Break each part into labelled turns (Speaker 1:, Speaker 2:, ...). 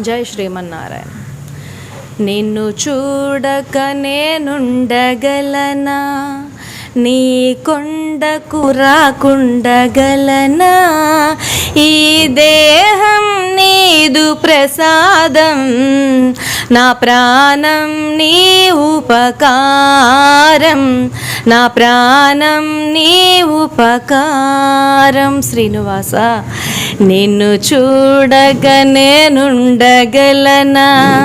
Speaker 1: జై శ్రీమన్నారాయణ. నిన్ను చూడక నేనుండగలనా? నీ కొండకు రాకుండగలనా? ఈ దేహం నీదు ప్రసాదం నా ప్రాణం నీ ఉపకారం. నా ప్రాణం నీ ఉపకారం శ్రీనివాస. నిన్ను చూడక నేనుండగలనా?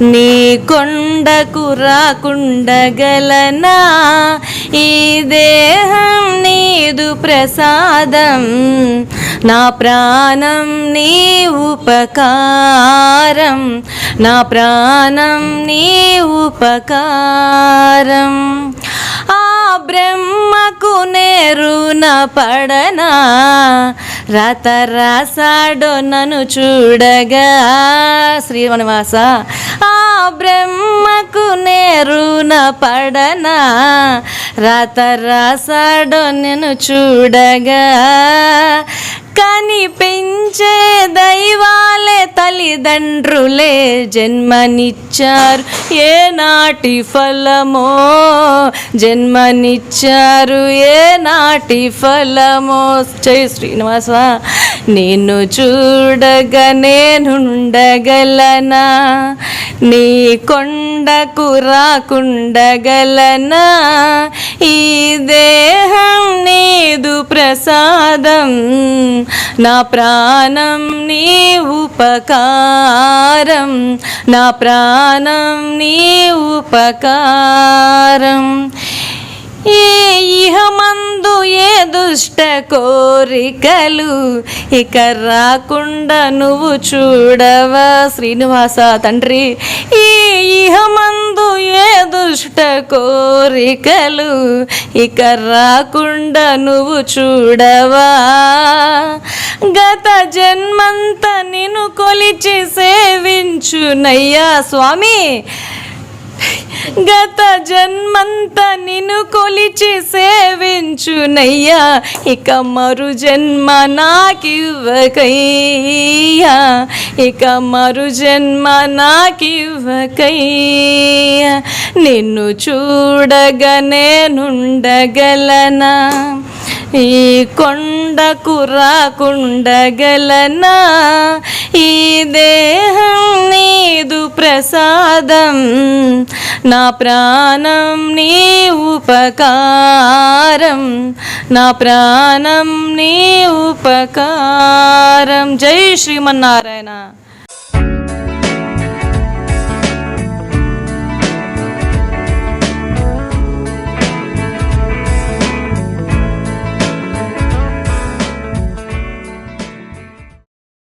Speaker 1: నీ కొండకు రాకుండగలనా? ఈ దేహం నీదు ప్రసాదం. నా ప్రాణం నీ ఉపకారం నా ప్రాణం నీ ఉపకారం బ్రహ్మకు నేరున పడనా? రత రాసాడో నన్ను చూడగా. శ్రీవనివాస ఆ బ్రహ్మకు నేరున పడనా? రత రాసాడో నేను చూడగా. కనిపించ దైవాలే తల్లిదండ్రులే జన్మనిచ్చారు. ఏ నాటి ఫలమో జన్మనిచ్చారు? ఏ నాటి ఫలమో? జై శ్రీనివాస నిన్ను చూడగా నేనుండగలనా? నీ కొండకు రాకుండగలనా? ఈ దేహం నీదు ప్రసాదం. నా ప్రాణం నీ ఉపకారం. నా ప్రాణం నీ ఉపకారం. ఏ ఇహమందు దుష్ట కోరికలు ఇక రాకుండా నువ్వు చూడవా శ్రీనివాస తండ్రి. ఈ ఇహమందు ఏ దుష్ట కోరికలు ఇక రాకుండా నువ్వు చూడవా. గత జన్మంత నిన్ను కొలిచి సేవించునయ్యా స్వామి. గత జన్మంత నిన్ను కొలిచి సేవించునయ్యా. ఇక మరు జన్మ నాకివ్వకయ్యా. ఇక మరు జన్మ నాకివ్వకయ్యా. నిన్ను చూడగా నేనుండగలనా? ఈ కొండకు రాకుండగలనా? ఈ దేహం నీదు ప్రసాదం. నా ప్రాణం నీ ఉపకారం. నా ప్రాణం నీ ఉపకారం. జై శ్రీమన్నారాయణ.